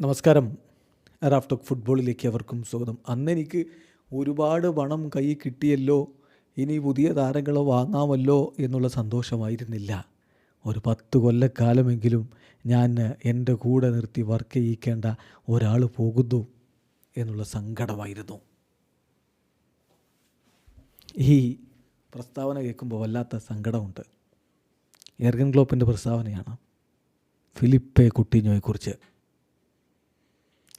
നമസ്കാരം. റാഫ്റ്റോക്ക് ഫുട്ബോളിലേക്ക് അവർക്കും സ്വാഗതം. അന്ന് എനിക്ക് ഒരുപാട് പണം കൈ കിട്ടിയല്ലോ ഇനി പുതിയ താരങ്ങളെ വാങ്ങാമല്ലോ എന്നുള്ള സന്തോഷമായിരുന്നില്ല. ഒരു പത്ത് കൊല്ലക്കാലമെങ്കിലും ഞാൻ എന്റെ കൂടെ നിർത്തി വർക്ക് ചെയ്യിക്കേണ്ട ഒരാൾ പോകുന്നു എന്നുള്ള സങ്കടമായിരുന്നു. ഈ പ്രസ്താവന കേൾക്കുമ്പോൾ വല്ലാത്ത സങ്കടമുണ്ട്. എർഗൻ ക്ലോപ്പിന്റെ പ്രസ്താവനയാണ് ഫിലിപ്പെ കുട്ടിഞ്ഞോയെക്കുറിച്ച്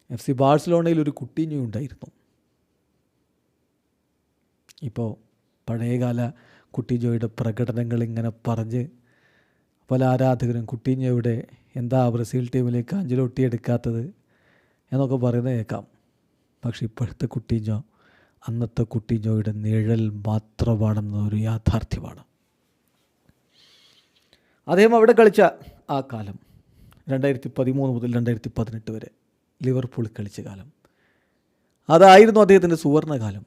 എഫ് സി ബാഴ്സലോണയിൽ ഒരു കുട്ടിഞ്ഞോ ഉണ്ടായിരുന്നു. ഇപ്പോൾ പഴയകാല കുട്ടിജോയുടെ പ്രകടനങ്ങൾ ഇങ്ങനെ പറഞ്ഞ് പല ആരാധകരും കുട്ടിഞ്ഞോയുടെ എന്താ ബ്രസീൽ ടീമിലേക്ക് അഞ്ചലോട്ടി എടുക്കാത്തത് എന്നൊക്കെ പറയുന്നത് കേൾക്കാം. പക്ഷേ ഇപ്പോഴത്തെ കുട്ടിഞ്ഞോ അന്നത്തെ കുട്ടിഞ്ഞോയുടെ നിഴൽ മാത്രമാണെന്നൊരു യാഥാർത്ഥ്യമാണ്. അദ്ദേഹം അവിടെ കളിച്ച ആ കാലം രണ്ടായിരത്തി പതിമൂന്ന് മുതൽ രണ്ടായിരത്തി പതിനെട്ട് വരെ. ലിവർപൂൾ കളിച്ച കാലം. അതായിരുന്നു അദ്ദേഹത്തിന്റെ സുവർണകാലം.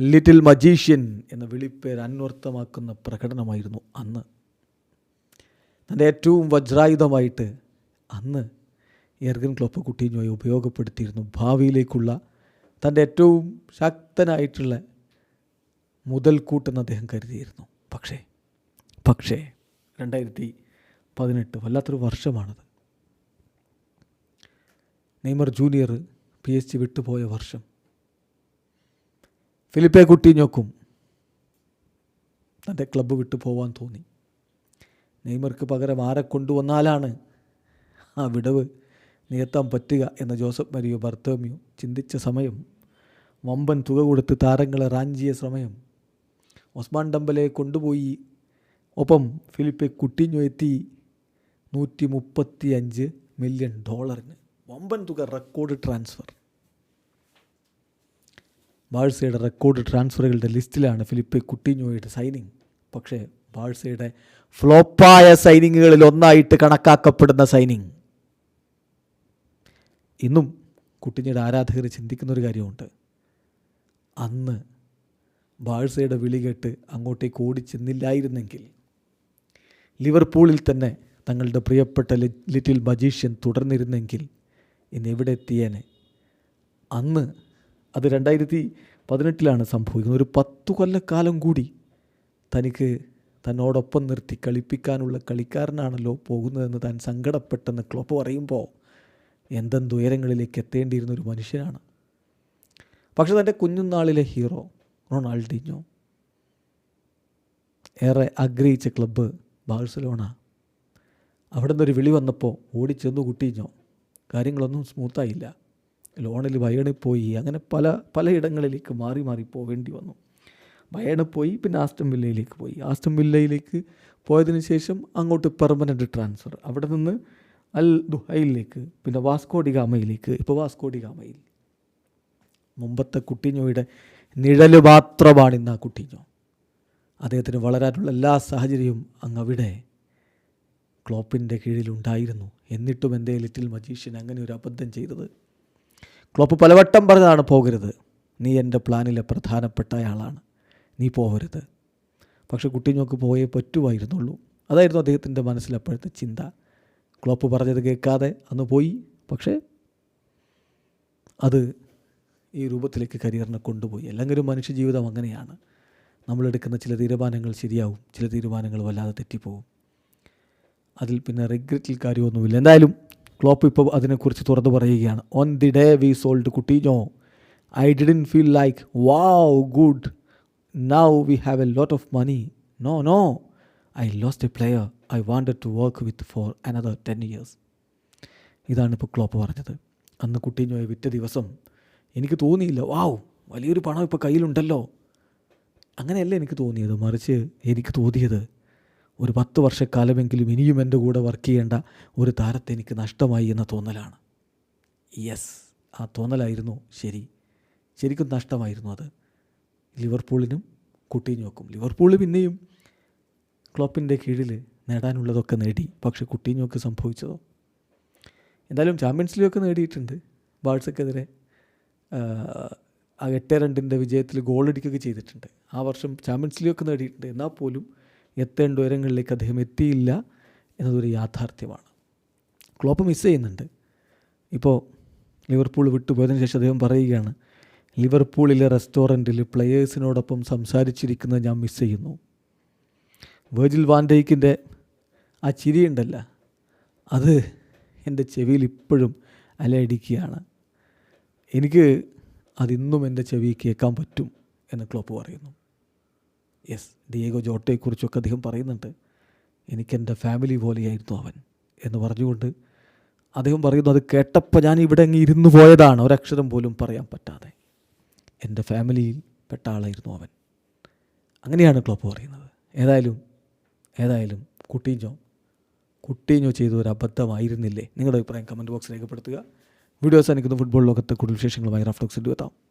ലിറ്റിൽ മജീഷ്യൻ എന്ന വിളിപ്പേര് അന്വർത്ഥമാക്കുന്ന പ്രകടനമായിരുന്നു അന്ന്. തന്റെ ഏറ്റവും വജ്രായുധമായിട്ട് അന്ന് എർഗൻ ക്ലോപ്പ് കുട്ടീഞ്ഞോയെ ഉപയോഗപ്പെടുത്തിയിരുന്നു. ഭാവിയിലേക്കുള്ള തന്റെ ഏറ്റവും ശക്തനായിട്ടുള്ള മുതൽക്കൂട്ടെന്ന് അദ്ദേഹം കരുതിയിരുന്നു. പക്ഷേ പക്ഷേ രണ്ടായിരത്തി പതിനെട്ട് വല്ലാത്തൊരു വർഷമാണത്. Neymar junior P S G വിട്ടുപോയ വർഷം. ഫിലിപ്പെ കുട്ടിഞ്ഞോക്കും. തന്റെ ക്ലബ്ബ് വിട്ടു പോവാൻ തോന്നി. നെയ്മർക്ക് പകരം ആരെ കൊണ്ടുവന്നാലാണ് ആ വിടവ് നികത്താൻ പറ്റുക എന്ന ജോസഫ് മരിയോ ബർത്തോമിയോ ചിന്തിച്ച സമയം വമ്പൻ തുക കൊടുത്ത് താരങ്ങളെ റാഞ്ചിയ സമയം ഒസ്മാൻ ഡംബലെ കൊണ്ടുപോയി. ഒപ്പം ഫിലിപ്പെ കുട്ടിഞ്ഞോ എത്തി നൂറ്റി മുപ്പത്തി അഞ്ച് മില്യൺ ഡോളറിന്. വമ്പൻ തുക റെക്കോർഡ് ട്രാൻസ്ഫർ ബാഴ്സയുടെ റെക്കോർഡ് ട്രാൻസ്ഫറുകളുടെ ലിസ്റ്റിലാണ് ഫിലിപ്പ് കുട്ടിഞ്ഞോയുടെ സൈനിങ് പക്ഷേ ബാഴ്സയുടെ ഫ്ലോപ്പായ സൈനിങ്ങുകളിൽ ഒന്നായിട്ട് കണക്കാക്കപ്പെടുന്ന സൈനിങ് ഇന്നും കുട്ടിഞ്ഞയുടെ ആരാധകർ ചിന്തിക്കുന്ന ഒരു കാര്യമുണ്ട്. അന്ന് ബാഴ്സയുടെ വിളി കേട്ട് അങ്ങോട്ടേക്ക് ഓടിച്ചെന്നില്ലായിരുന്നെങ്കിൽ ലിവർപൂളിൽ തന്നെ തങ്ങളുടെ പ്രിയപ്പെട്ട ലിറ്റിൽ മജീഷ്യൻ തുടർന്നിരുന്നെങ്കിൽ ഇന്ന് എവിടെ എത്തിയേനെ? അന്ന് അത് രണ്ടായിരത്തി പതിനെട്ടിലാണ് സംഭവിക്കുന്നത്. ഒരു പത്തു കൊല്ലക്കാലം കൂടി തനിക്ക് തന്നോടൊപ്പം നിർത്തി കളിപ്പിക്കാനുള്ള കളിക്കാരനാണല്ലോ പോകുന്നതെന്ന് താൻ സങ്കടപ്പെട്ടെന്ന് ക്ലോപ്പ് പറയുമ്പോൾ എന്തെന്തുയരങ്ങളിലേക്ക് എത്തേണ്ടിയിരുന്ന ഒരു മനുഷ്യനാണ്. പക്ഷെ തന്റെ കുഞ്ഞുനാളിലെ ഹീറോ റൊണാൾഡിഞ്ഞോ ഏറെ ആഗ്രഹിച്ച ക്ലബ്ബ് ബാഴ്സലോണ. അവിടെ നിന്നൊരു വിളി വന്നപ്പോൾ ഓടിച്ചെന്നു കുട്ടിഞ്ഞോ കാര്യങ്ങളൊന്നും സ്മൂത്തായില്ല ലോണിൽ ബയണിൽ പോയി അങ്ങനെ പല പലയിടങ്ങളിലേക്ക് മാറി മാറി പോവേണ്ടി വന്നു. പോയി പിന്നെ ആസ്റ്റം വില്ലയിലേക്ക് പോയി. ആസ്റ്റം വില്ലയിലേക്ക് പോയതിന് ശേഷം അങ്ങോട്ട് പെർമനന്റ് ട്രാൻസ്ഫർ അവിടെ നിന്ന് അൽ ദുഹയിലേക്ക് പിന്നെ വാസ്കോഡി ഗാമയിലേക്ക്. ഇപ്പോൾ വാസ്കോഡി ഗാമയിൽ. മുമ്പത്തെ കുട്ടിഞ്ഞോയുടെ നിഴൽ മാത്രമാണ് ഇന്ന് ആ കുട്ടിഞ്ഞോ. അദ്ദേഹത്തിന് വളരാനുള്ള എല്ലാ സാഹചര്യവും അങ്ങ് അവിടെ ക്ലോപ്പിന്റെ കീഴിലുണ്ടായിരുന്നു. എന്നിട്ടും എന്തേ ലിറ്റിൽ മജീഷ്യൻ അങ്ങനെ ഒരു അബദ്ധം ചെയ്തത്. ക്ലോപ്പ് പലവട്ടം പറഞ്ഞതാണ് പോകരുത്. നീ എന്റെ പ്ലാനിലെ പ്രധാനപ്പെട്ട ആളാണ്. നീ പോകരുത്. പക്ഷെ കുട്ടിഞ്ഞോക്ക് പോയേ പറ്റുമായിരുന്നുള്ളൂ. അതായിരുന്നു അദ്ദേഹത്തിന്റെ മനസ്സിലപ്പോഴത്തെ ചിന്ത. ക്ലോപ്പ് പറഞ്ഞത് കേൾക്കാതെ അന്ന് പോയി. പക്ഷേ അത് ഈ രൂപത്തിലേക്ക് കരിയറിനെ കൊണ്ടുപോയി. അല്ലെങ്കിൽ ഒരു മനുഷ്യജീവിതം അങ്ങനെയാണ്. നമ്മളെടുക്കുന്ന ചില തീരുമാനങ്ങൾ ശരിയാവും ചില തീരുമാനങ്ങൾ വല്ലാതെ തെറ്റിപ്പോവും. അതിൽ പിന്നെ റിഗ്രറ്റിൽ കാര്യമൊന്നുമില്ല. എന്തായാലും ക്ലോപ്പ് ഇപ്പോൾ അതിനെക്കുറിച്ച് തുറന്നു പറയുകയാണ്. On the day we sold Coutinho I didn't feel like wow good now we have a lot of money no no I lost a player I wanted to work with for another ten years ഇതാണ് ഇപ്പോൾ Klopp പറഞ്ഞത്. അന്ന് കുട്ടീഞ്ഞോയെ വിറ്റ ദിവസം എനിക്ക് തോന്നിയില്ല വാവ് വലിയൊരു പണം ഇപ്പോൾ കയ്യിലുണ്ടല്ലോ. അങ്ങനെയല്ല എനിക്ക് തോന്നിയത്? മറിച്ച് എനിക്ക് തോന്നിയത് ഒരു പത്ത് വർഷക്കാലമെങ്കിലും ഇനിയും എന്റെ കൂടെ വർക്ക് ചെയ്യേണ്ട ഒരു താരത്തെ എനിക്ക് നഷ്ടമായി എന്ന തോന്നലാണ്. യെസ് ആ തോന്നലായിരുന്നു ശരി. ശരിക്കും നഷ്ടമായിരുന്നു അത്. ലിവർപൂളിനും കുട്ടീഞ്ഞോക്കും ലിവർപൂൾ പിന്നെയും ക്ലോപ്പിന്റെ കീഴിൽ നേടാനുള്ളതൊക്കെ നേടി. പക്ഷേ കുട്ടീഞ്ഞോക്ക് സംഭവിച്ചതോ? എന്തായാലും ചാമ്പ്യൻസ് ലീഗൊക്കെ നേടിയിട്ടുണ്ട്. ബാഴ്സക്കെതിരെ ആ എട്ട് രണ്ടിന്റെ വിജയത്തിൽ ഗോൾ ഗോളടിക്കുകയൊക്കെ ചെയ്തിട്ടുണ്ട്. ആ വർഷം ചാമ്പ്യൻസ് ലീഗൊക്കെ നേടിയിട്ടുണ്ട്. എന്നാൽ പോലും എത്തേണ്ട ഉയരങ്ങളിലേക്ക് അദ്ദേഹം എത്തിയില്ല എന്നതൊരു യാഥാർത്ഥ്യമാണ്. ക്ലോപ്പ് മിസ് ചെയ്യുന്നുണ്ട്. ഇപ്പോൾ ലിവർപൂൾ വിട്ടുപോയതിനു ശേഷം അദ്ദേഹം പറയുകയാണ് ലിവർപൂളിലെ റെസ്റ്റോറന്റിൽ പ്ലെയേഴ്സിനോടൊപ്പം സംസാരിച്ചിരിക്കുന്നത് ഞാൻ മിസ് ചെയ്യുന്നു. വേർജിൽ വാൻഡേക്കിന്റെ ആ ചിരിയുണ്ടല്ല അത് എന്റെ ചെവിയിൽ ഇപ്പോഴും അലയടിക്കുകയാണ്. എനിക്ക് അതിന്നും എന്റെ ചെവി കേൾക്കാൻ പറ്റും എന്ന് ക്ലോപ്പ് പറയുന്നു. യെസ് ഡിയേഗോ ജോട്ടയെക്കുറിച്ചൊക്കെ അദ്ദേഹം പറയുന്നുണ്ട്. എനിക്കെന്റെ ഫാമിലി പോലെയായിരുന്നു അവൻ എന്ന് പറഞ്ഞുകൊണ്ട് അദ്ദേഹം പറയുന്നു അത് കേട്ടപ്പോൾ ഞാൻ ഇവിടെ അങ്ങ് ഇരുന്നു പോയതാണ്. ഒരക്ഷരം പോലും പറയാൻ പറ്റാതെ. എന്റെ ഫാമിലിയിൽ പെട്ട ആളായിരുന്നു അവൻ. അങ്ങനെയാണ് ക്ലോപ്പ് പറയുന്നത്. ഏതായാലും ഏതായാലും കുട്ടീഞ്ഞോ കുട്ടീഞ്ഞോ ചെയ്ത ഒരു അബദ്ധമായിരുന്നില്ലേ? നിങ്ങളുടെ അഭിപ്രായം കമന്റ് ബോക്സിൽ രേഖപ്പെടുത്തുക. വീഡിയോസ് അനുക്കുന്ന ഫുട്ബോൾ ലോകത്തെ കൂടുതൽ വിശേഷങ്ങളുമായി റഫ്ലോക്സിന്റെ എത്താം.